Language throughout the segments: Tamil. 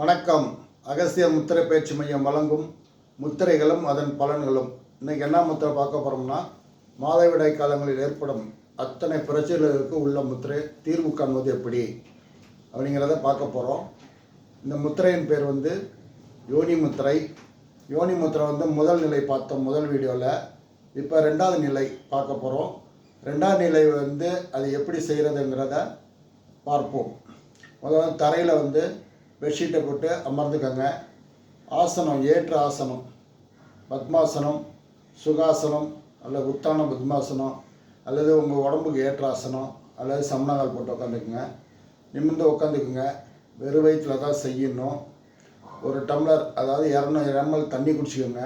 வணக்கம். அகஸ்திய முத்திரை பயிற்சி மையம் வழங்கும் முத்திரைகளும் அதன் பலன்களும். இன்றைக்கி என்ன முத்திரை பார்க்க போகிறோம்னா மாதவிடாய் காலங்களில் ஏற்படும் அத்தனை பிரச்சனைகளுக்கு உள்ள முத்திரை தீர்வு காண்பது எப்படி? அப்படிங்கிறத பார்க்க போகிறோம் இந்த முத்திரையின் பேர் வந்து யோனி முத்திரை. யோனி முத்திரை வந்து முதல் நிலை பார்த்தோம் முதல் வீடியோவில் இப்போ ரெண்டாவது நிலை பார்க்க போகிறோம் ரெண்டாவது நிலை வந்து அது எப்படி செய்கிறதுங்கிறத பார்ப்போம். முதல்ல தரையில் வந்து பெட்ஷீட்டை போட்டு அமர்ந்துக்கங்க. ஆசனம் ஏற்ற ஆசனம் பத்மாசனம் சுகாசனம் அல்லது உத்தான பத்மாசனம் அல்லது உங்கள் உடம்புக்கு ஏற்ற ஆசனம் அல்லது சமணங்கள் போட்டு உட்காந்துக்குங்க நிமிர்ந்து உட்காந்துக்குங்க வெறும் வயிற்றில் தான் செய்யணும். ஒரு டம்ளர் அதாவது இரநூறு எம்எல் தண்ணி குடிச்சிக்கோங்க.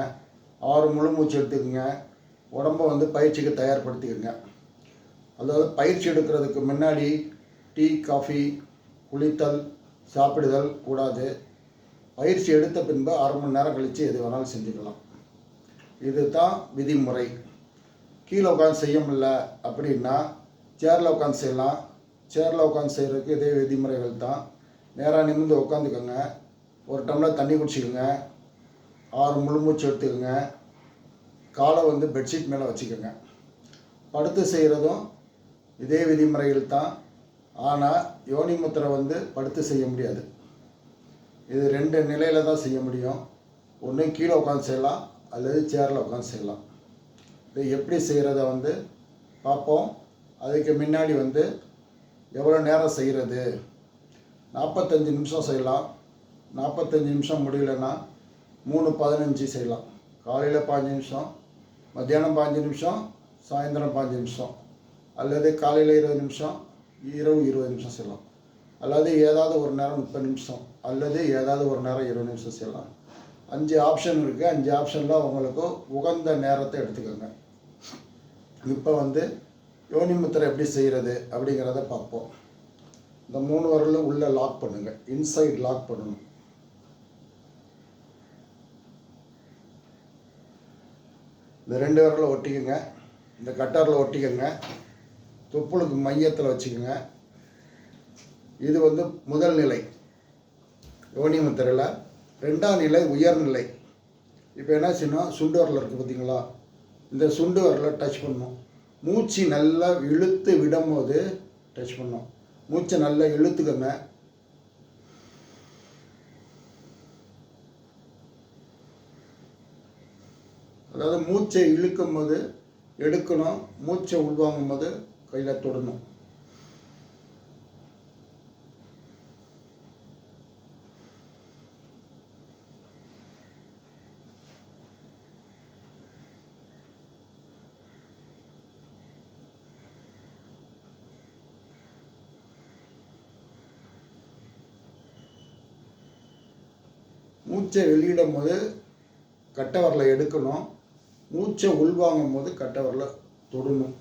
ஆறு முழு மூச்சு எடுத்துக்கோங்க. உடம்பை வந்து பயிற்சிக்கு தயார்படுத்திக்கோங்க. அதாவது பயிற்சி எடுக்கிறதுக்கு முன்னாடி டீ காஃபி குளித்தல் சாப்பிடுதல் கூடாது. பயிற்சி எடுத்த பின்பு அரை மணி நேரம் கழித்து எது வேணாலும் செஞ்சுக்கலாம். இது தான் விதிமுறை. கீழே உட்காந்து செய்ய முடியல அப்படின்னா சேரில் உட்காந்து செய்யலாம். சேரில் உட்காந்து செய்கிறதுக்கு இதே விதிமுறைகள் தான். நேராக நிமிர்ந்து உட்காந்துக்கோங்க. ஒரு டம்ளர் தண்ணி குடிச்சிக்கோங்க. ஆறு முழு மூச்சு எடுத்துக்கோங்க. காலை வந்து பெட்ஷீட் மேலே வச்சுக்கோங்க. படுத்து செய்கிறதும் இதே விதிமுறைகள் தான். ஆனால் யோனி முத்திரை வந்து படுத்து செய்ய முடியாது. இது ரெண்டு நிலையில் தான் செய்ய முடியும். ஒன்று கீழே உட்காந்து செய்யலாம் அல்லது சேரில் உட்காந்து செய்யலாம். இது எப்படி செய்கிறத வந்து பார்ப்போம். அதுக்கு முன்னாடி வந்து எவ்வளோ நேரம் செய்கிறது நாற்பத்தஞ்சு நிமிஷம் செய்யலாம். நாற்பத்தஞ்சு நிமிஷம் முடியலன்னா மூணு பதினஞ்சு செய்யலாம். காலையில் பாஞ்சு நிமிஷம் மத்தியானம் பாஞ்சு நிமிஷம் சாயந்தரம் பாஞ்சு நிமிஷம் அல்லது காலையில் இருபது நிமிஷம் இரவு இருபது நிமிஷம் செய்யலாம் அல்லது ஏதாவது ஒரு நேரம் முப்பது நிமிஷம் அல்லது ஏதாவது ஒரு நேரம் இருபது நிமிஷம் செய்யலாம் அஞ்சு ஆப்ஷன் இருக்குது அஞ்சு ஆப்ஷனில் உங்களுக்கு உகந்த நேரத்தை எடுத்துக்கோங்க. இப்போ வந்து யோனி முத்திரை எப்படி செய்கிறது அப்படிங்கிறத பார்ப்போம். இந்த மூணு வரலும் உள்ளே லாக் பண்ணுங்கள் இன்சைட் லாக் பண்ணணும். இந்த ரெண்டு வரல ஒட்டிக்கோங்க. இந்த கட்டாரில் ஒட்டிக்கோங்க. தொப்புளுக்கு மையத்தில் வச்சுக்கோங்க. இது வந்து முதல் நிலை. யோனிமுத்திரையில் ரெண்டாம் நிலை உயர்நிலை இப்போ என்ன செய்யணும்? சுண்டு வரல இருக்குது பார்த்தீங்களா இந்த சுண்டு வரல டச் பண்ணும் மூச்சு நல்லா இழுத்து விடும்போது டச் பண்ணும் மூச்சை நல்லா இழுத்துக்கோங்க. அதாவது மூச்சை இழுக்கும் போது எடுக்கணும். மூச்சை உள்வாங்கும் போது கையில் தொடணும் மூச்சை வெளியிடும் போது கட்டவரில் எடுக்கணும். மூச்சை உள்வாங்கும் போது கட்டவரில் தொடணும்.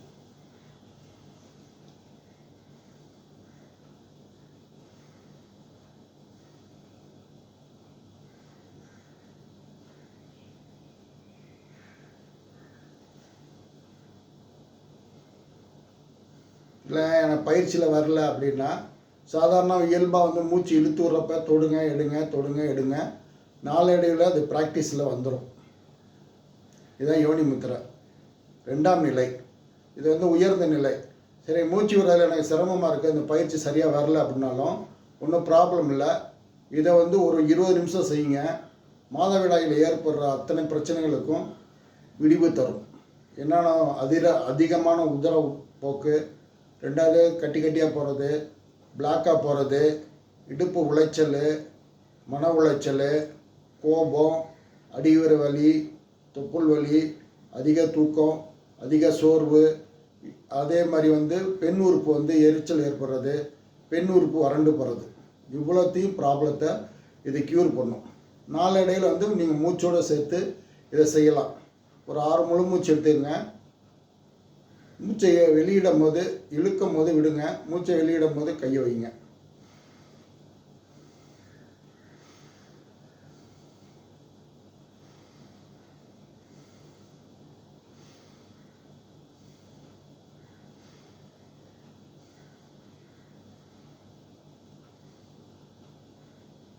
இல்லை எனக்கு பயிற்சியில் வரல அப்படின்னா சாதாரண இயல்பாக வந்து மூச்சு இழுத்து விட்றப்ப தொடுங்க எடுங்க தொடுங்க எடுங்க. நாளடைவில் அது ப்ராக்டிஸில் வந்துடும் இதுதான் யோனி முத்திரை ரெண்டாம் நிலை. இது வந்து உயர்ந்த நிலை. சரி மூச்சு விடுறதுல எனக்கு சிரமமாக இருக்குது இந்த பயிற்சி சரியாக வரல அப்படின்னாலும் ஒன்றும் ப்ராப்ளம் இல்லை. இதை வந்து ஒரு இருபது நிமிஷம் செய்யுங்க. மாதவிடாயில் ஏற்படுற அத்தனை பிரச்சனைகளுக்கும் விடிவு தரும். என்னென்னா அதிர அதிகமான உதர போக்கு ரெண்டாவது கட்டி கட்டியாக போகிறது பிளாக்காக போகிறது இடுப்பு உளைச்சல் மன உளைச்சல் கோபம் அடிவர வலி தொப்புள் வலி அதிக தூக்கம் அதிக சோர்வு. அதே மாதிரி வந்து பெண் உறுப்பு வந்து எரிச்சல் ஏற்படுறது பெண் உறுப்பு வறண்டு போகிறது இவ்வளோத்தையும் ப்ராப்ளத்தை இது க்யூர் பண்ணும். நாளடையில் வந்து நீங்கள் மூச்சோடு சேர்த்து இதை செய்யலாம். ஒரு ஆறு முழு மூச்சு எடுத்துக்கங்க. மூச்சை வெளியிடும் போது இழுக்கும் போது விடுங்க. மூச்சை வெளியிடும் போது கையை வைங்க.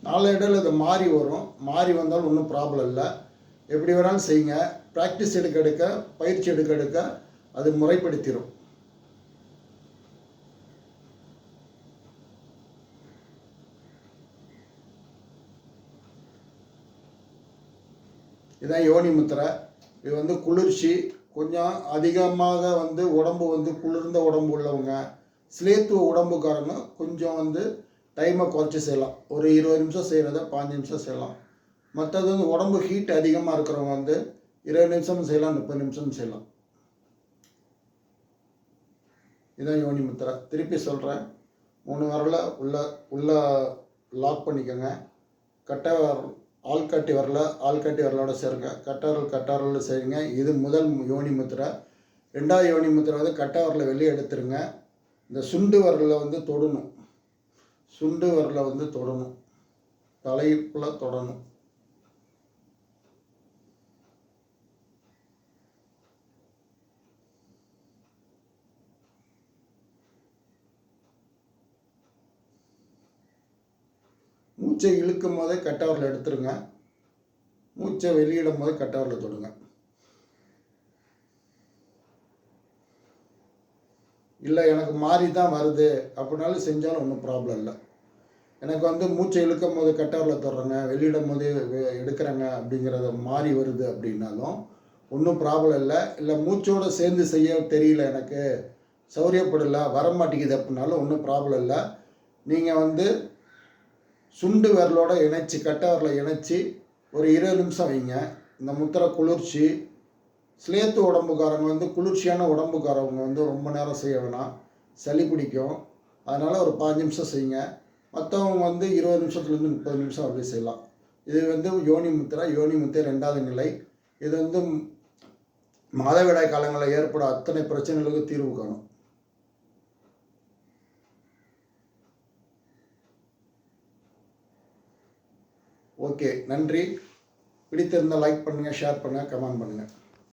நாளடைவில் இது மாறி வரும். மாறி வந்தாலும் ஒன்றும் ப்ராப்ளம் இல்லை. எப்படி வேணாலும் செய்யுங்க. ப்ராக்டிஸ் எடுக்க எடுக்க பயிற்சி எடுக்க எடுக்க அது முறைப்படுத்திடும் இதான் யோனி முத்திரை. இது வந்து குளிர்ச்சி. கொஞ்சம் அதிகமாக வந்து உடம்பு வந்து குளிர்ந்த உடம்பு உள்ளவங்க சிலேத்துவ உடம்புக்காரங்க கொஞ்சம் வந்து டைமை குறைச்சி செய்யலாம். ஒரு இருபது நிமிஷம் செய்கிறத பாஞ்சு நிமிஷம் செய்யலாம். மற்றது வந்து உடம்பு ஹீட் அதிகமாக இருக்கிறவங்க வந்து இருபது நிமிஷம் செய்யலாம் முப்பது நிமிஷம் செய்யலாம். இதான் யோனி முத்திரை திருப்பி சொல்கிறேன் மூணு வரல உள்ள உள்ள லாக் பண்ணிக்கோங்க. கட்டை வரல் ஆள்காட்டி வரல ஆள்காட்டி வரலோட சேருங்க. கட்டாரல் கட்டாரில் செய்யுங்க இது முதல் யோனி முத்திரை ரெண்டாவது யோனி முத்திரை வந்து கட்டை வரல வெளியே எடுத்துருங்க. இந்த சுண்டு வரல வந்து தொடணும். சுண்டு வரல வந்து தொடணும். தலைப்பில் தொடணும். மூச்சை இழுக்கும் போதே கட்டவரில் எடுத்துருங்க. மூச்சை வெளியிடும் போது கட்டவரில் தொடுங்க. இல்லை எனக்கு மாறி தான் வருது. அப்படின்னாலும் செஞ்சாலும் ஒன்றும் ப்ராப்ளம் இல்லை. எனக்கு வந்து மூச்சை இழுக்கும் போது கட்டவரில் தொடுறேங்க வெளியிடும் போது எடுக்கிறேங்க அப்படிங்கிறத மாறி வருது அப்படின்னாலும் ஒன்றும் ப்ராப்ளம் இல்லை. இல்லை மூச்சோடு சேர்ந்து செய்ய தெரியல எனக்கு. சௌரியப்படலை வர மாட்டேங்குது அப்படின்னாலும் ஒன்றும் ப்ராப்ளம் இல்லை. நீங்கள் வந்து சுண்டு விரலோட இணைச்சி கட்டை விரலை இணைச்சி ஒரு இருபது நிமிஷம் வைங்க. இந்த முத்திரை குளிர்ச்சி. ஸ்லேத்து உடம்புக்காரங்க வந்து குளிர்ச்சியான உடம்புக்காரவங்க வந்து ரொம்ப நேரம் செய்ய வேணாம். சளி பிடிக்கும். அதனால் ஒரு பாஞ்சு நிமிஷம் செய்யுங்க. மற்றவங்க வந்து இருபது நிமிஷத்துலேருந்து முப்பது நிமிஷம் அப்படி செய்யலாம். இது வந்து யோனி முத்திரை. யோனி முத்திரை ரெண்டாவது நிலை. இது வந்து மாதவிடாய் காலங்களில் ஏற்படும் அத்தனை பிரச்சனைகளுக்கு தீர்வு காணும். ஓகே நன்றி. பிடித்திருந்தால் லைக் பண்ணுங்கள் ஷேர் பண்ணுங்கள் கமெண்ட் பண்ணுங்கள்